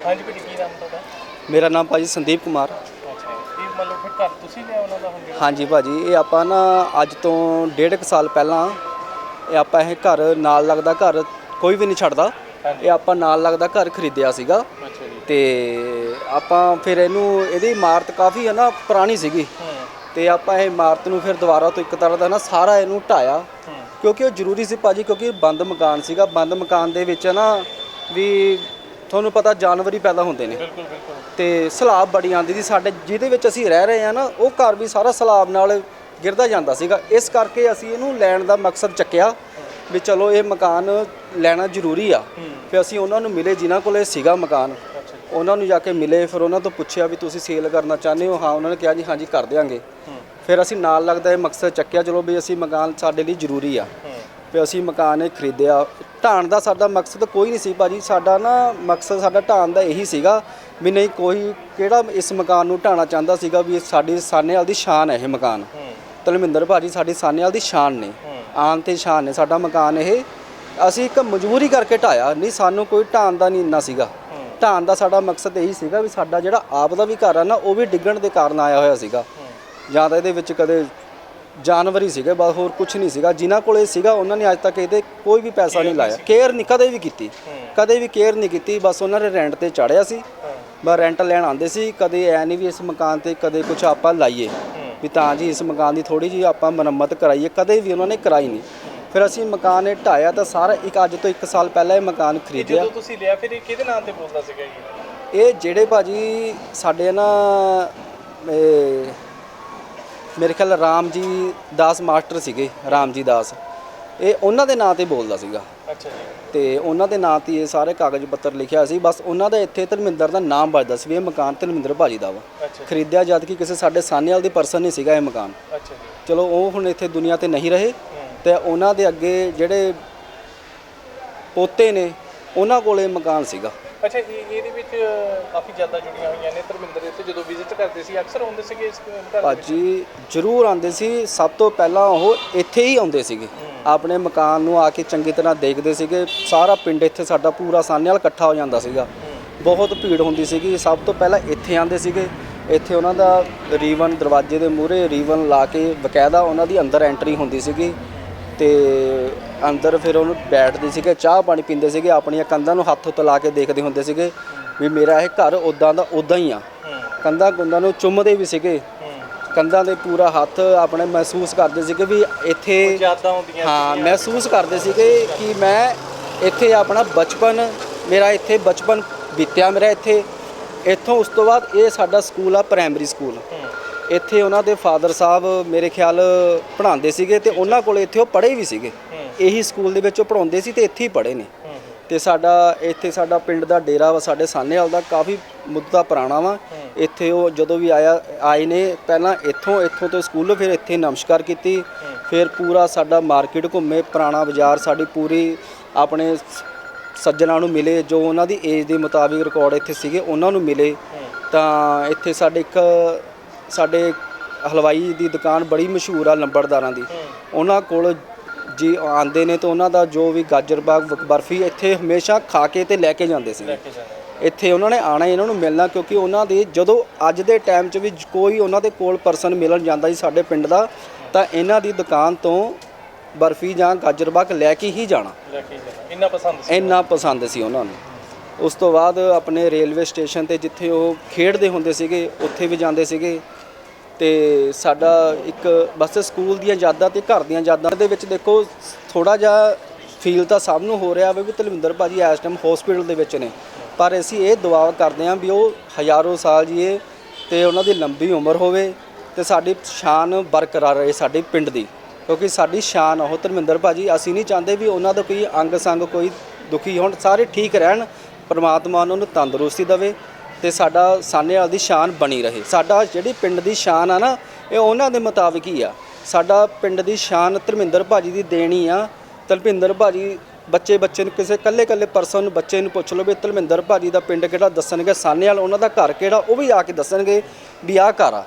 ਹਾਂਜੀ ਭਾਜੀ ਕੀ ਨਾਮ ਤੁਹਾਡਾ? ਮੇਰਾ ਨਾਮ ਭਾਜੀ ਸੰਦੀਪ ਕੁਮਾਰ। ਅੱਛਾ ਇਹ ਮਤਲਬ ਫਿਰ ਘਰ ਤੁਸੀਂ ਲਿਆ ਉਹਨਾਂ ਦਾ ਹੁਣ ਜਿਹੜਾ? ਹਾਂਜੀ ਭਾਜੀ ਇਹ ਆਪਾਂ ਨਾ ਅੱਜ ਤੋਂ ਡੇਢ ਕੁ ਸਾਲ ਪਹਿਲਾਂ ਇਹ ਆਪਾਂ ਇਹ ਘਰ ਨਾਲ ਲੱਗਦਾ ਘਰ ਕੋਈ ਵੀ ਨਹੀਂ ਛੱਡਦਾ। ਹਾਂਜੀ। ਇਹ ਆਪਾਂ ਨਾਲ ਲੱਗਦਾ ਘਰ ਖਰੀਦਿਆ ਸੀਗਾ। ਅੱਛਾ ਜੀ। ਤੇ ਆਪਾਂ ਫਿਰ ਇਹਨੂੰ ਇਹਦੀ ਇਮਾਰਤ ਕਾਫੀ ਹੈ ਨਾ ਪੁਰਾਣੀ ਸੀਗੀ। ਹੂੰ। ਤੇ ਆਪਾਂ ਇਹ ਇਮਾਰਤ ਨੂੰ ਫਿਰ ਦੁਬਾਰਾ ਤੋਂ ਇੱਕ ਤਰ੍ਹਾਂ ਦਾ ਨਾ ਸਾਰਾ ਇਹਨੂੰ ਢਾਇਆ। ਹੂੰ। ਕਿਉਂਕਿ ਉਹ ਜ਼ਰੂਰੀ ਸੀ ਭਾਜੀ ਕਿਉਂਕਿ ਬੰਦ ਮਕਾਨ ਸੀਗਾ। ਬੰਦ ਮਕਾਨ ਦੇ ਵਿੱਚ ਨਾ ਵੀ ਤੁਹਾਨੂੰ ਪਤਾ ਜਾਨਵਰ ਹੀ ਪੈਦਾ ਹੁੰਦੇ ਨੇ। ਬਿਲਕੁਲ ਬਿਲਕੁਲ। ਤੇ ਸਲਾਬ ਬੜੀ ਆਂਦੀ ਸੀ। ਸਾਡੇ ਜਿਹਦੇ ਵਿੱਚ ਅਸੀਂ ਰਹਿ ਰਹੇ ਆ ਨਾ ਉਹ ਘਰ ਵੀ ਸਾਰਾ ਸਲਾਬ ਨਾਲ ਗਿਰਦਾ ਜਾਂਦਾ ਸੀਗਾ। ਇਸ ਕਰਕੇ ਅਸੀਂ ਇਹਨੂੰ ਲੈਣ ਦਾ ਮਕਸਦ ਚੱਕਿਆ ਵੀ ਚਲੋ ਇਹ ਮਕਾਨ ਲੈਣਾ ਜ਼ਰੂਰੀ ਆ। ਫਿਰ ਅਸੀਂ ਉਹਨਾਂ ਨੂੰ ਮਿਲੇ ਜਿਨ੍ਹਾਂ ਕੋਲ ਇਹ ਸੀਗਾ ਮਕਾਨ। ਉਹਨਾਂ ਨੂੰ ਜਾ ਕੇ ਮਿਲੇ ਫਿਰ ਉਹਨਾਂ ਤੋਂ ਪੁੱਛਿਆ ਵੀ ਤੁਸੀਂ ਸੇਲ ਕਰਨਾ ਚਾਹੁੰਦੇ ਹੋ? ਹਾਂ ਉਹਨਾਂ ਨੇ ਕਿਹਾ ਜੀ ਹਾਂਜੀ ਕਰ ਦਿਆਂਗੇ। ਫਿਰ ਅਸੀਂ ਨਾਲ ਲੱਗਦਾ ਇਹ ਮਕਸਦ ਚੱਕਿਆ ਚਲੋ ਵੀ ਅਸੀਂ ਮਕਾਨ ਸਾਡੇ ਲਈ ਜ਼ਰੂਰੀ ਆ। ਵੀ ਅਸੀਂ ਮਕਾਨ ਇਹ ਖਰੀਦਿਆ। ਢਾਣ ਦਾ ਸਾਡਾ ਮਕਸਦ ਕੋਈ ਨਹੀਂ ਸੀ ਭਾਜੀ। ਸਾਡਾ ਨਾ ਮਕਸਦ ਸਾਡਾ ਢਾਣ ਦਾ ਇਹੀ ਸੀਗਾ ਵੀ ਨਹੀਂ ਕੋਈ ਕਿਹੜਾ ਇਸ ਮਕਾਨ ਨੂੰ ਢਾਣਾ ਚਾਹੁੰਦਾ ਸੀਗਾ ਵੀ ਇਹ ਸਾਡੀ ਸਾਨੇਵਾਲ ਦੀ ਸ਼ਾਨ ਹੈ ਇਹ ਮਕਾਨ। ਤਲਮਿੰਦਰ ਭਾਜੀ ਸਾਡੀ ਸਾਨੇਵਾਲ ਦੀ ਸ਼ਾਨ ਨੇ। ਆਨ ਤੇ ਸ਼ਾਨ ਨੇ। ਸਾਡਾ ਮਕਾਨ ਇਹ ਅਸੀਂ ਇੱਕ ਮਜਬੂਰੀ ਕਰਕੇ ਢਾਇਆ। ਨਹੀਂ ਸਾਨੂੰ ਕੋਈ ਢਾਣ ਦਾ ਨਹੀਂ ਇੰਨਾ ਸੀਗਾ। ਢਾਣ ਦਾ ਸਾਡਾ ਮਕਸਦ ਇਹੀ ਸੀਗਾ ਵੀ ਸਾਡਾ ਜਿਹੜਾ ਆਪ ਦਾ ਵੀ ਘਰ ਆ ਨਾ ਉਹ ਵੀ ਡਿੱਗਣ ਦੇ ਕਾਰਨ ਆਇਆ ਹੋਇਆ ਸੀਗਾ। ਜਾਂ ਤਾਂ ਇਹਦੇ ਵਿੱਚ ਕਦੇ ਜਾਨਵਰ ਹੀ ਸੀਗੇ ਬਸ ਹੋਰ ਕੁਝ ਨਹੀਂ ਸੀਗਾ। ਜਿਨ੍ਹਾਂ ਕੋਲੇ ਸੀਗਾ ਉਹਨਾਂ ਨੇ ਅੱਜ ਤੱਕ ਇਹਦੇ ਕੋਈ ਵੀ ਪੈਸਾ ਨਹੀਂ ਲਾਇਆ। ਕੇਅਰ ਨਹੀਂ ਕਦੇ ਵੀ ਕੀਤੀ। ਕਦੇ ਵੀ ਕੇਅਰ ਨਹੀਂ ਕੀਤੀ ਬਸ ਉਹਨਾਂ ਨੇ ਰੈਂਟ ਤੇ ਚਾੜਿਆ ਸੀ। ਬਸ ਰੈਂਟ ਲੈਣ ਆਉਂਦੇ ਸੀ ਕਦੇ ਐ ਨਹੀਂ ਵੀ ਇਸ ਮਕਾਨ ਤੇ ਕਦੇ ਕੁਝ ਆਪਾਂ ਲਾਈਏ। ਵੀ ਤਾਂ ਜੀ ਇਸ ਮਕਾਨ ਦੀ ਥੋੜੀ ਜੀ ਆਪਾਂ ਮੁਰੰਮਤ ਕਰਾਈਏ ਕਦੇ ਵੀ ਉਹਨਾਂ ਨੇ ਕਰਾਈ ਨਹੀਂ। ਫਿਰ ਅਸੀਂ ਮਕਾਨ ਇਹ ਢਾਇਆ ਤਾਂ ਸਾਰਾ ਇੱਕ ਅੱਜ ਤੋਂ 1 ਸਾਲ ਪਹਿਲਾਂ ਇਹ ਮਕਾਨ ਖਰੀਦਿਆ। ਜਦੋਂ ਤੁਸੀਂ ਲਿਆ ਫਿਰ ਇਹ ਕਿਹਦੇ ਨਾਮ ਤੇ ਬੋਲਦਾ ਸੀਗਾ ਜੀ? ਇਹ ਜਿਹੜੇ ਭਾਜੀ ਸਾਡੇ ਨਾ ਇਹ ਮੇਰੇ ਖਿਆਲ ਰਾਮ ਜੀ ਦਾਸ ਮਾਸਟਰ ਸੀਗੇ ਰਾਮ ਜੀ ਦਾਸ। ਇਹ ਉਹਨਾਂ ਦੇ ਨਾਂ ਤੇ ਬੋਲਦਾ ਸੀਗਾ। ਅੱਛਾ ਜੀ। ਤੇ ਉਹਨਾਂ ਦੇ ਨਾਂ ਤੇ ਇਹ ਸਾਰੇ ਕਾਗਜ਼ ਪੱਤਰ ਲਿਖਿਆ ਸੀ ਬਸ ਉਹਨਾਂ ਦਾ ਇੱਥੇ ਧਰਮਿੰਦਰ ਦਾ ਨਾਮ ਵੱਜਦਾ ਸੀ ਵੀ ਇਹ ਮਕਾਨ ਧਰਮਿੰਦਰ ਭਾਜੀ ਦਾ ਵਾ। ਖਰੀਦਿਆ ਜਦ ਕਿ ਕਿਸੇ ਸਾਡੇ ਸਾਹਨੇਵਾਲ ਦੀ ਪਰਸਨ ਨਹੀਂ ਸੀਗਾ ਇਹ ਮਕਾਨ। ਅੱਛਾ ਜੀ। ਚਲੋ ਉਹ ਹੁਣ ਇੱਥੇ ਦੁਨੀਆ ਤੇ ਨਹੀਂ ਰਹੇ ਤੇ ਉਹਨਾਂ ਦੇ ਅੱਗੇ ਜਿਹੜੇ ਪੋਤੇ ਨੇ ਉਹਨਾਂ ਕੋਲੇ ਮਕਾਨ ਸੀਗਾ। ਅੱਛਾ ਇਹ ਇਹਦੇ ਵਿੱਚ ਕਾਫੀ ਜ਼ਿਆਦਾ ਜੁੜੀਆਂ ਹੋਈਆਂ ਨੇ ਧਰਮਿੰਦਰ ਇੱਥੇ ਜਦੋਂ ਵਿਜ਼ਿਟ ਕਰਦੇ ਸੀ ਅਕਸਰ ਆਉਂਦੇ ਸੀਗੇ ਇਸ ਘਰ ਭਾਜੀ ਜ਼ਰੂਰ ਆਉਂਦੇ ਸੀ। ਸਭ ਤੋਂ ਪਹਿਲਾਂ ਉਹ ਇੱਥੇ ਹੀ ਆਉਂਦੇ ਸੀਗੇ। ਆਪਣੇ ਮਕਾਨ ਨੂੰ ਆ ਕੇ ਚੰਗੀ ਤਰ੍ਹਾਂ ਦੇਖਦੇ ਸੀਗੇ। ਸਾਰਾ ਪਿੰਡ ਇੱਥੇ ਸਾਡਾ ਪੂਰਾ ਸਾਹਨੇਵਾਲ ਇਕੱਠਾ ਹੋ ਜਾਂਦਾ ਸੀਗਾ। ਬਹੁਤ ਭੀੜ ਹੁੰਦੀ ਸੀਗੀ। ਸਭ ਤੋਂ ਪਹਿਲਾਂ ਇੱਥੇ ਆਉਂਦੇ ਸੀਗੇ। ਇੱਥੇ ਉਹਨਾਂ ਦਾ ਰੀਵਨ ਦਰਵਾਜ਼ੇ ਦੇ ਮੂਹਰੇ ਰੀਵਨ ਲਾ ਕੇ ਬਕਾਇਦਾ ਉਹਨਾਂ ਦੀ ਅੰਦਰ ਐਂਟਰੀ ਹੁੰਦੀ ਸੀਗੀ। ਤੇ ਅੰਦਰ ਫਿਰ ਉਹਨੂੰ ਬੈਠਦੇ ਸੀਗੇ ਚਾਹ ਪਾਣੀ ਪੀਂਦੇ ਸੀਗੇ ਆਪਣੀਆਂ ਕੰਧਾਂ ਨੂੰ ਹੱਥ ਉੱਤੇ ਲਾ ਕੇ ਦੇਖਦੇ ਹੁੰਦੇ ਸੀਗੇ ਵੀ ਮੇਰਾ ਇਹ ਘਰ ਉਦਾਂ ਦਾ ਉਦਾਂ ਹੀ ਆ। ਕੰਧਾਂ ਕੁੰਧਾਂ ਨੂੰ ਚੁੰਮਦੇ ਵੀ ਸੀਗੇ। ਕੰਧਾਂ ਦੇ ਪੂਰਾ ਹੱਥ ਆਪਣੇ ਮਹਿਸੂਸ ਕਰਦੇ ਸੀਗੇ ਵੀ ਇੱਥੇ ਹਾਂ ਮਹਿਸੂਸ ਕਰਦੇ ਸੀਗੇ ਕਿ ਮੈਂ ਇੱਥੇ ਆਪਣਾ ਬਚਪਨ ਮੇਰਾ ਇੱਥੇ ਬਚਪਨ ਬੀਤਿਆ ਮੇਰਾ ਇੱਥੇ। ਇੱਥੋਂ ਉਸ ਤੋਂ ਬਾਅਦ ਇਹ ਸਾਡਾ ਸਕੂਲ ਆ ਪ੍ਰਾਇਮਰੀ ਸਕੂਲ। ਇੱਥੇ ਉਹਨਾਂ ਦੇ ਫਾਦਰ ਸਾਹਿਬ ਮੇਰੇ ਖਿਆਲ ਪੜ੍ਹਾਉਂਦੇ ਸੀਗੇ ਤੇ ਉਹਨਾਂ ਕੋਲ ਇੱਥੇ ਉਹ ਪੜ੍ਹੇ ਵੀ ਸੀਗੇ। ਇਹੀ ਸਕੂਲ ਦੇ ਵਿੱਚ ਉਹ ਪੜ੍ਹਾਉਂਦੇ ਸੀ ਤੇ ਇੱਥੇ ਹੀ ਪੜ੍ਹੇ ਨੇ। ਤੇ ਸਾਡਾ ਇੱਥੇ ਸਾਡਾ ਪਿੰਡ ਦਾ ਡੇਰਾ ਵਾ ਸਾਡੇ ਸਾਹਨੇਵਾਲ ਦਾ ਕਾਫੀ ਮੁੱਦਾ ਪੁਰਾਣਾ ਵਾ। ਇੱਥੇ ਉਹ ਜਦੋਂ ਵੀ ਆਇਆ ਆਏ ਨੇ ਪਹਿਲਾਂ ਇੱਥੋਂ ਇੱਥੋਂ ਤੋਂ ਸਕੂਲੋਂ ਫਿਰ ਇੱਥੇ ਨਮਸਕਾਰ ਕੀਤੀ। ਫਿਰ ਪੂਰਾ ਸਾਡਾ ਮਾਰਕੀਟ ਘੁੰਮੇ ਪੁਰਾਣਾ ਬਾਜ਼ਾਰ ਸਾਡੀ ਪੂਰੀ ਆਪਣੇ ਸੱਜਣਾ ਨੂੰ ਮਿਲੇ ਜੋ ਉਹਨਾਂ ਦੀ ਏਜ ਦੇ ਮੁਤਾਬਿਕ ਰਿਕਾਰਡ ਇੱਥੇ ਸੀਗੇ ਉਹਨਾਂ ਨੂੰ ਮਿਲੇ। ਤਾਂ ਇੱਥੇ ਸਾਡੇ ਇੱਕ ਸਾਡੇ ਹਲਵਾਈ ਦੀ ਦੁਕਾਨ ਬੜੀ ਮਸ਼ਹੂਰ ਆ ਲੰਬੜਦਾਰਾਂ ਦੀ। ਉਹਨਾਂ ਕੋਲ ਜੀ ਆਂਦੇ ਨੇ ਤਾਂ ਉਹਨਾਂ ਦਾ ਜੋ ਵੀ ਗਾਜਰ ਬਾਗ ਬਰਫੀ ਇੱਥੇ ਹਮੇਸ਼ਾ ਖਾ ਕੇ ਤੇ ਲੈ ਕੇ ਜਾਂਦੇ ਸੀ ਇੱਥੇ ਉਹਨਾਂ ਨੇ ਆਣਾ ਇਹਨਾਂ ਨੂੰ ਮਿਲਣਾ ਕਿਉਂਕਿ ਉਹਨਾਂ ਦੇ ਜਦੋਂ ਅੱਜ ਦੇ ਟਾਈਮ 'ਚ ਵੀ ਕੋਈ ਉਹਨਾਂ ਦੇ ਕੋਲ ਪਰਸਨ ਮਿਲਣ ਜਾਂਦਾ ਸੀ ਸਾਡੇ ਪਿੰਡ ਦਾ ਤਾਂ ਇਹਨਾਂ ਦੀ ਦੁਕਾਨ ਤੋਂ ਬਰਫੀ ਜਾਂ ਗਾਜਰ ਬਾਗ ਲੈ ਕੇ ਹੀ ਜਾਣਾ। ਲੈ ਕੇ ਜਾਣਾ। ਇੰਨਾ ਪਸੰਦ ਸੀ। ਇੰਨਾ ਪਸੰਦ ਸੀ ਉਹਨਾਂ ਨੂੰ। ਉਸ ਤੋਂ ਬਾਅਦ ਆਪਣੇ ਰੇਲਵੇ ਸਟੇਸ਼ਨ ਤੇ ਜਿੱਥੇ ਉਹ ਖੇਡਦੇ ਹੁੰਦੇ ਸੀਗੇ ਉੱਥੇ ਵੀ ਜਾਂਦੇ ਸੀਗੇ। ਤੇ ਸਾਡਾ ਇੱਕ ਬਸ ਸਕੂਲ ਦੀਆਂ ਯਾਦਾਂ ਤੇ ਘਰ ਦੀਆਂ ਯਾਦਾਂ ਦੇ ਵਿੱਚ ਦੇਖੋ ਥੋੜਾ ਜਿਹਾ ਫੀਲ ਤਾਂ ਸਭ ਨੂੰ ਹੋ ਰਿਹਾ ਵਾ ਵੀ ਤਲਵਿੰਦਰ ਭਾਜੀ ਇਸ ਟਾਈਮ ਹਸਪੀਟਲ ਦੇ ਵਿੱਚ ਨੇ। ਪਰ ਅਸੀਂ ਇਹ ਦੁਆ ਕਰਦੇ ਹਾਂ ਵੀ ਉਹ ਹਜ਼ਾਰੋਂ ਸਾਲ ਜੀਏ ਤੇ ਉਹਨਾਂ ਦੀ ਲੰਬੀ ਉਮਰ ਹੋਵੇ ਤੇ ਸਾਡੀ ਸ਼ਾਨ ਬਰਕਰਾਰ ਰਹੇ ਸਾਡੇ ਪਿੰਡ ਦੀ। ਕਿਉਂਕਿ ਸਾਡੀ ਸ਼ਾਨ ਉਹ ਧਰਮਿੰਦਰ ਭਾਜੀ, ਅਸੀਂ ਨਹੀਂ ਚਾਹੁੰਦੇ ਵੀ ਉਹਨਾਂ ਦਾ ਕੋਈ ਅੰਗ ਸੰਗ ਕੋਈ ਦੁਖੀ ਹੋਣ, ਸਾਰੇ ਠੀਕ ਰਹਿਣ, ਪਰਮਾਤਮਾ ਉਹਨਾਂ ਨੂੰ ਤੰਦਰੁਸਤੀ ਦੇਵੇ। ਤੇ ਸਾਡਾ ਸਾਨੇਵਾਲ ਦੀ ਸ਼ਾਨ ਬਣੀ ਰਹੇ। ਸਾਡਾ ਜਿਹੜੀ ਪਿੰਡ ਦੀ ਸ਼ਾਨ ਆ ਨਾ, ਇਹ ਉਹਨਾਂ ਦੇ ਮੁਤਾਬਿਕ ਹੀ ਆ। ਸਾਡਾ ਪਿੰਡ ਦੀ ਸ਼ਾਨ ਧਰਮਿੰਦਰ ਭਾਜੀ ਦੀ ਦੇਣੀ ਆ। ਧਰਮਿੰਦਰ ਭਾਜੀ ਬੱਚੇ ਬੱਚੇ ਨੂੰ ਕਿਸੇ ਕੱਲੇ ਕੱਲੇ ਪਰਸਨ ਨੂੰ ਬੱਚੇ ਨੂੰ ਪੁੱਛ ਲਓ ਵੀ ਧਰਮਿੰਦਰ ਭਾਜੀ ਦਾ ਪਿੰਡ ਕਿਹੜਾ ਦੱਸਣਗੇ ਸਾਨੇਵਾਲ ਉਹਨਾਂ ਦਾ ਘਰ ਕਿਹੜਾ, ਉਹ ਵੀ ਆ ਕੇ ਦੱਸਣਗੇ ਵੀ ਆਹ ਘਰ ਆ।